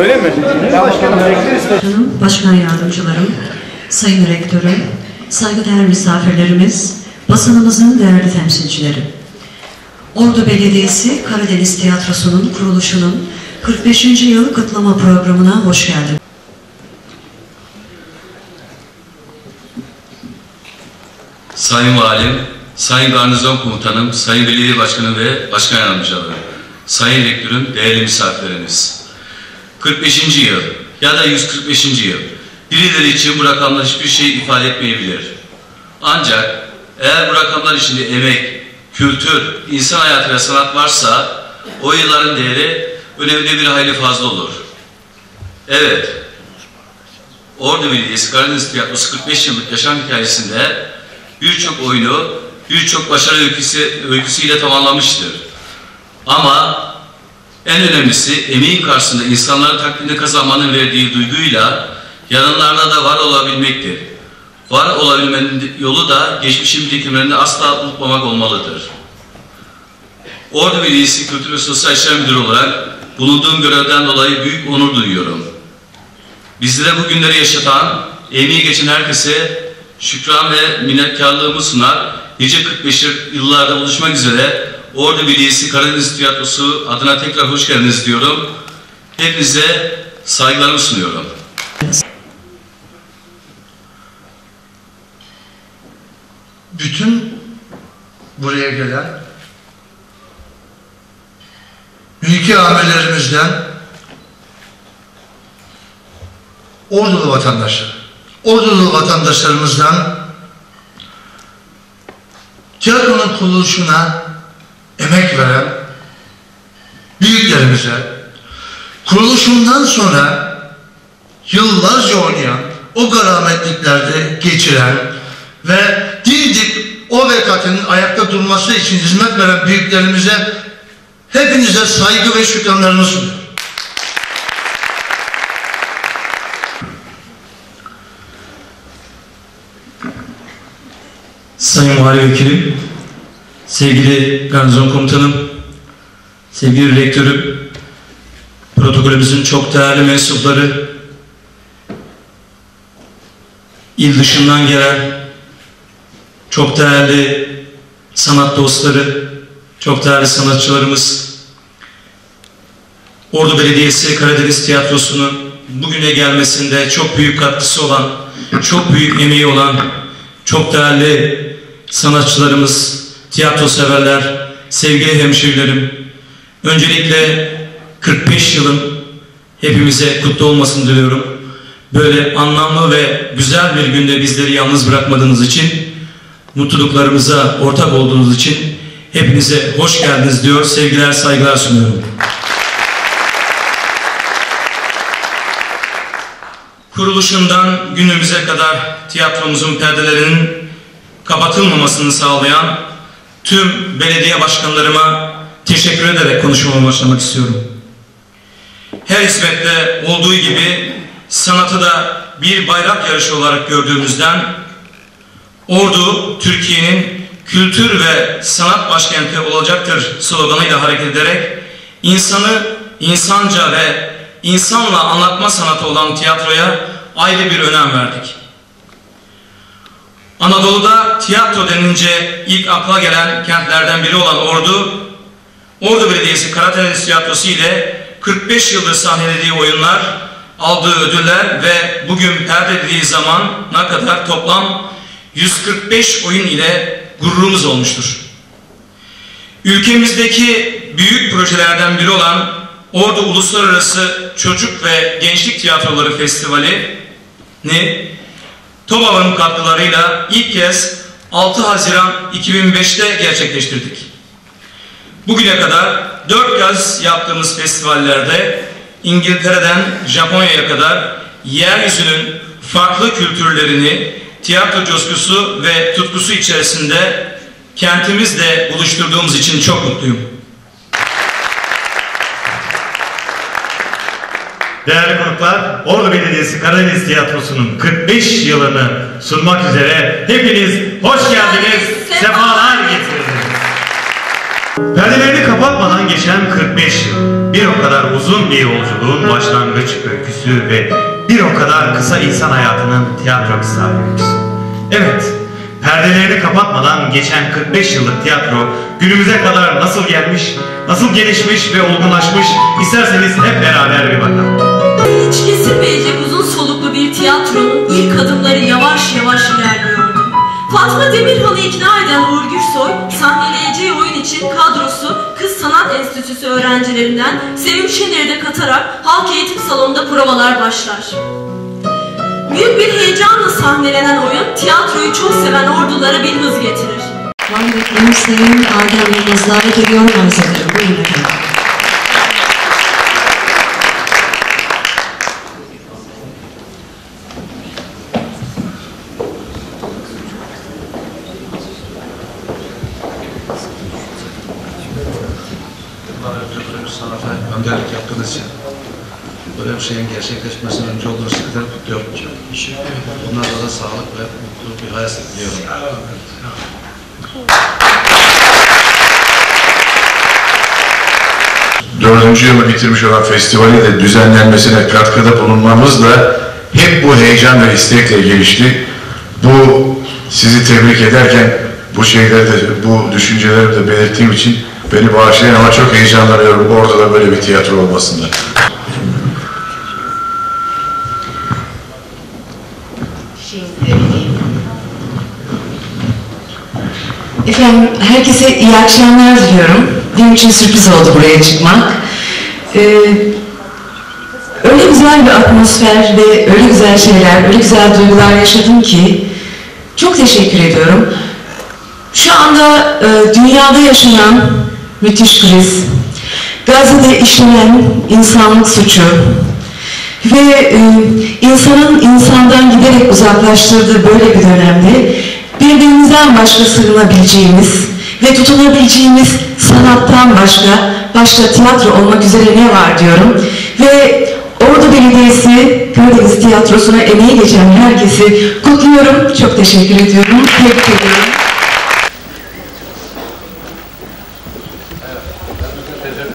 Öyle mi? Başkanım bekleriz. Başkan yardımcılarım, sayın rektörüm, saygıdeğer misafirlerimiz, basınımızın değerli temsilcileri. Ordu Belediyesi Karadeniz Tiyatrosu'nun kuruluşunun 45. yıl kıtlama programına hoş geldiniz. Sayın Valim, Sayın Garnizon Komutanım, Sayın Belediye Başkanım ve Başkan Yardımcıları, Sayın Rektörüm, değerli misafirlerimiz. 45. yıl ya da 145. yıl. Birileri için bu rakamlar hiçbir şey ifade etmeyebilir. Ancak eğer bu rakamlar içinde emek, kültür, insan hayatı ve sanat varsa o yılların değeri önemli bir hayli fazla olur. Evet, Ordu Belediyesi Karadeniz Tiyatrosu 45 yıllık yaşam hikayesinde birçok oyunu, birçok başarı öyküsü, öyküsüyle tamamlamıştır. Ama en önemlisi emeğin karşısında insanların takdirini kazanmanın verdiği duyguyla yanlarında da var olabilmektir. Var olabilmenin yolu da geçmişin birikimlerini asla unutmamak olmalıdır. Ordu Belediyesi Kültür ve Sosyal İşler Müdürü olarak bulunduğum görevden dolayı büyük onur duyuyorum. Bizlere bu günleri yaşatan, emeği geçen herkese şükran ve minnetkarlığımı sunar. Nice 45 yıllarda buluşmak üzere Ordu Belediyesi Karadeniz Tiyatrosu adına tekrar hoş geldiniz diyorum. Hepinize saygılarımı sunuyorum. bütün buraya gelen ülke amirlerimizden ordulu vatandaşlar, ordulu vatandaşlarımızdan tiyatronun kuruluşuna emek veren büyüklerimize, kuruluşundan sonra yıllarca oynayan, o karametliklerde geçiren ve dimdik o vekatinin ayakta durması için hizmet veren büyüklerimize hepinize saygı ve şükranlarımı sunuyorum. Sayın Vali Vekilim, sevgili garnizon komutanım, sevgili rektörüm, protokolümüzün çok değerli mensupları, il dışından gelen çok değerli sanat dostları, çok değerli sanatçılarımız, Ordu Belediyesi Karadeniz Tiyatrosu'nun bugüne gelmesinde çok büyük katkısı olan, çok büyük emeği olan, çok değerli sanatçılarımız, tiyatro severler, sevgili hemşehrilerim, öncelikle 45 yılın hepimize kutlu olmasını diliyorum. Böyle anlamlı ve güzel bir günde bizleri yalnız bırakmadığınız için, mutluluklarımıza ortak olduğunuz için hepinize hoş geldiniz diyor, sevgiler, saygılar sunuyorum. Kuruluşundan günümüze kadar tiyatromuzun perdelerinin kapatılmamasını sağlayan tüm belediye başkanlarıma teşekkür ederek konuşmama başlamak istiyorum. Her hizmette olduğu gibi sanatı da bir bayrak yarışı olarak gördüğümüzden Ordu Türkiye'nin kültür ve sanat başkenti olacaktır sloganıyla hareket ederek insanı insanca ve insanla anlatma sanatı olan tiyatroya ayrı bir önem verdik. Anadolu'da tiyatro denince ilk akla gelen kentlerden biri olan Ordu, Ordu Belediyesi Karadeniz Tiyatrosu ile 45 yıldır sahnelediği oyunlar, aldığı ödüller ve bugün perdelediği zamana kadar toplam 145 oyun ile gururumuz olmuştur. Ülkemizdeki büyük projelerden biri olan Ordu Uluslararası Çocuk ve Gençlik Tiyatroları Festivali'ni TOBAV'ın katkılarıyla ilk kez 6 Haziran 2005'te gerçekleştirdik. Bugüne kadar dört kez yaptığımız festivallerde İngiltere'den Japonya'ya kadar yeryüzünün farklı kültürlerini tiyatro coşkusu ve tutkusu içerisinde kentimizle buluşturduğumuz için çok mutluyum. Değerli konuklar, Ordu Belediyesi Karadeniz Tiyatrosu'nun 45 yılını sunmak üzere hepiniz hoş geldiniz, sefalar getirdiniz. Perdelerini kapatmadan geçen 45 yıl, bir o kadar uzun bir yolculuğun başlangıç öyküsü ve bir o kadar kısa insan hayatının tiyatro kısa öyküsü. Evet, perdelerini kapatmadan geçen 45 yıllık tiyatro günümüze kadar nasıl gelmiş, nasıl gelişmiş ve olgunlaşmış isterseniz hep beraber bir bakalım. Hiç kesilmeyecek uzun soluklu bir tiyatronun ilk adımları yavaş yavaş ilerliyordu. Fatma Demirhan'ı ikna eden Uğur Gürsoy, sahneleyeceği oyun için kadrosu Kız Sanat Enstitüsü öğrencilerinden Sevim Şener'i de katarak halk eğitim salonunda provalar başlar. Büyük bir heyecanla sahnelenen oyun tiyatroyu çok seven ordulara bir hız getirir. Muhammed'in Sayın Adem ediyorum arz ederim. Buyurun efendim. Önderlik yaptığınız için böyle bir şeyin gerçekleşmesinin önce olduğunu sizden kutluyorum. Bunlarda da sağlık ve mutlu bir hayat diliyorum. dördüncü yılı bitirmiş olan festivali de düzenlenmesine katkıda bulunmamız da hep bu heyecan ve istekle gelişti. Bu sizi tebrik ederken bu şeyleri de, bu düşüncelerimi de belirttiğim için beni bağışlayın ama çok heyecanlanıyorum orada da böyle bir tiyatro olmasında. Efendim herkese iyi akşamlar diliyorum. Benim için sürpriz oldu buraya çıkmak. Ee, öyle güzel bir atmosfer ve öyle güzel şeyler, öyle güzel duygular yaşadım ki çok teşekkür ediyorum. Şu anda e, dünyada yaşanan müthiş kriz, Gazze'de işlenen insanlık suçu ve e, insanın insandan giderek uzaklaştırdığı böyle bir dönemde birbirimizden başka sığınabileceğimiz ve tutunabileceğimiz sanattan başka, başta tiyatro olmak üzere ne var diyorum. Ve Ordu Belediyesi Karadeniz Tiyatrosu'na emeği geçen herkesi kutluyorum. Çok teşekkür ediyorum. Tebrik ediyorum.